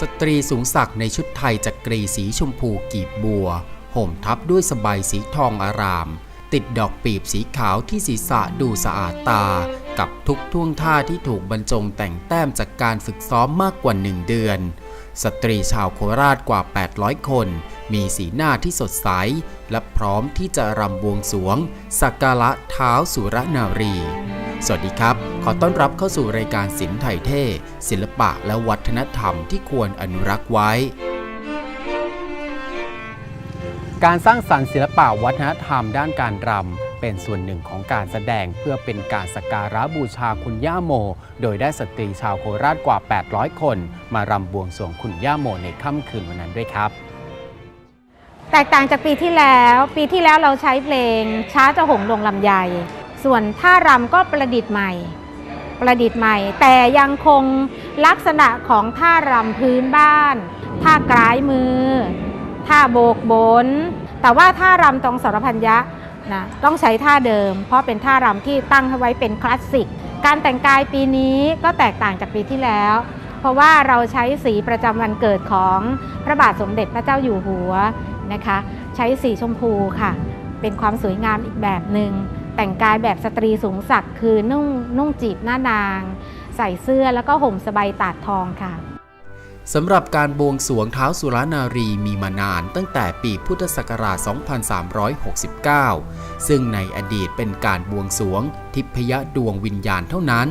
สตรีสูงศักดิ์ในชุดไทยจักรีสีชมพูกีบบัว ห่มทับด้วยสบายสีทองอาราม ติดดอกปีบสีขาวที่ศีรษะดูสะอาดตา กับทุกท่วงท่าที่ถูกบรรจงแต่งแต้มจากการฝึกซ้อมมากกว่าหนึ่งเดือน สตรีชาวโคราชกว่า 800 คน มีสีหน้าที่สดใส และพร้อมที่จะรำบวงสวง สักการะเท้าสุรนารี สวัสดีครับ ขอต้อนรับเข้าสู่รายการศิลป์ไทยเท่ศิลปะและวัฒนธรรมที่ควรอนุรักษ์ไว้ การสร้างสรรค์ศิลปะวัฒนธรรมด้านการรำเป็นส่วนหนึ่งของการแสดงเพื่อเป็นการสักการะบูชาคุณย่าโม โดยได้สตรีชาวโคราชกว่า 800 คน มารำบวงสรวงคุณย่าโมในค่ำคืนวันนั้นด้วยครับแตกต่างจากปีที่แล้ว ปีที่แล้วเราใช้เพลงช้าจะหงลงลำไย ส่วนท่ารำก็ประดิษฐ์ใหม่ ประดิษฐ์ใหม่ แต่ยังคงลักษณะของท่ารำพื้นบ้าน ท่ากร้ายมือ ท่าโบกบน แต่ว่าท่ารำตรงสรพัญญะนะต้องใช้ท่าเดิม เพราะเป็นท่ารำที่ตั้งให้ไว้เป็นคลาสสิก การแต่งกายปีนี้ก็แตกต่างจากปีที่แล้ว เพราะว่าเราใช้สีประจำวันเกิดของพระบาทสมเด็จพระเจ้าอยู่หัวนะคะ ใช้สีชมพูค่ะ เป็นความสวยงามอีกแบบหนึง่ง แต่งกายแบบสตรีสูงศักดิ์คือนุ่งนุ่งจีบหน้านาง ใส่เสื้อแล้วก็ห่มสบายตาดทองค่ะสำหรับการบวงสรวงเท้าสุรนารีมีมานานตั้งแต่ปีพุทธศักราช 2369 ซึ่งในอดีตเป็นการบวงสรวงทิพยดวงวิญญาณเท่านั้น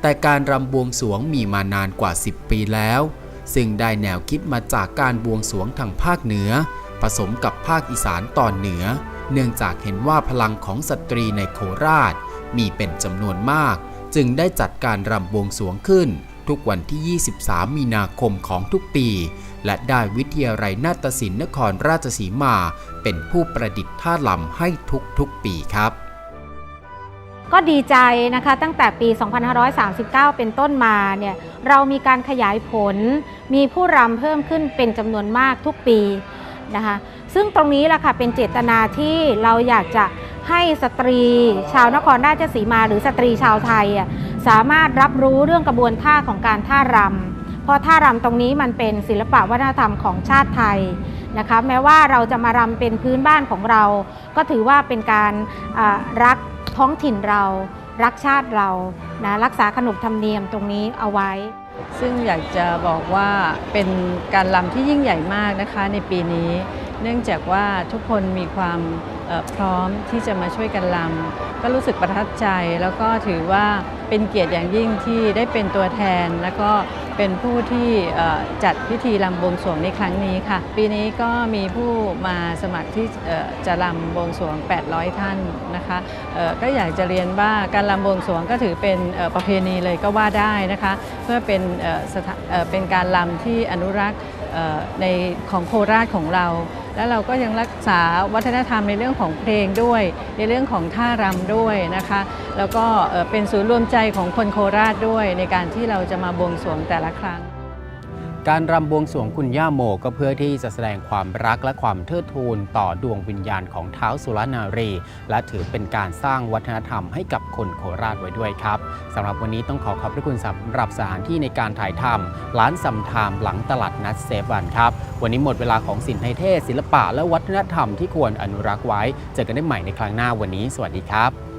แต่การรำบวงสรวงมีมานานกว่า 10 ปีแล้ว ซึ่งได้แนวคิดมาจากการบวงสรวงทางภาคเหนือ ผสมกับภาคอีสานตอนเหนือ เนื่องจากเห็นว่าพลังของสตรีในโคราช มีเป็นจำนวนมาก จึงได้จัดการรำบวงสวงขึ้น ทุกวันที่ 23 มีนาคมของทุกปี และได้วิทยาลัยนาฏศิลป์นครราชสีมา เป็นผู้ประดิษฐ์ท่าลำให้ทุกๆปีครับก็ดีใจนะคะตั้งแต่ปี 2539 เป็นต้นมาเนี่ยเรามีการขยายผล มีผู้รำเพิ่มขึ้นเป็นจำนวนมากทุกปีนะคะ ซึ่งตรงนี้แหละค่ะเป็นเจตนาที่เราอยากจะให้สตรีชาวนครราชสีมาหรือสตรีชาวไทยอะสามารถรับรู้เรื่องกระบวนท่าของการท่ารำเพราะท่ารำตรงนี้มันเป็นศิลปะวัฒนธรรมของชาติไทยนะคะแม้ว่าเราจะมารำเป็นพื้นบ้านของเรา ก็ถือว่าเป็นการรักท้องถิ่นเรา รักชาติเรานะรักษาขนบธรรมเนียมตรงนี้เอาไว้ ซึ่งอยากจะบอกว่าเป็นการลำที่ยิ่งใหญ่มากนะคะในปีนี้ เนื่องจากว่าทุกคนมีความพร้อมที่จะมาช่วยกันลำก็รู้สึกประทับใจ แล้วก็ถือว่าเป็นเกียรติอย่างยิ่งที่ได้เป็นตัวแทน แล้วก็เป็นผู้ที่จัดพิธีลำบวงสรวงในครั้งนี้ค่ะ ปีนี้ก็มีผู้มาสมัครที่จะลำบวงสรวง 800 ท่านนะคะก็อยากจะเรียนว่าการลำบวงสรวงก็ถือเป็นประเพณีเลยก็ว่าได้นะคะ เพื่อเป็นเป็นการลำที่อนุรักษ์ในของโคราชของเรา แล้วเราก็ยังรักษาวัฒนธรรมในเรื่องของเพลงด้วย ในเรื่องของท่ารำด้วยนะคะ แล้วก็เอ่อเป็นศูนย์รวมใจของคนโคราชด้วยในการที่เราจะมาบวงสรวงแต่ละครั้ง การรำบวงสรวงคุณย่าโมก็เพื่อที่จะแสดงความรักและความเทิดทูนต่อดวงวิญญาณของเท้าสุรนารี และถือเป็นการสร้างวัฒนธรรมให้กับคนโคราชไว้ด้วยครับสำหรับวันนี้ต้องขอขอบพระคุณสำหรับสถานที่ในการถ่ายทำร้านสัมทามหลังตลาดนัดเซฟวันครับ วันนี้หมดเวลาของสินไทยเทศศิลปะและวัฒนธรรมที่ควรอนุรักษ์ไว้ เจอกันได้ใหม่ในครั้งหน้าวันนี้ สวัสดีครับ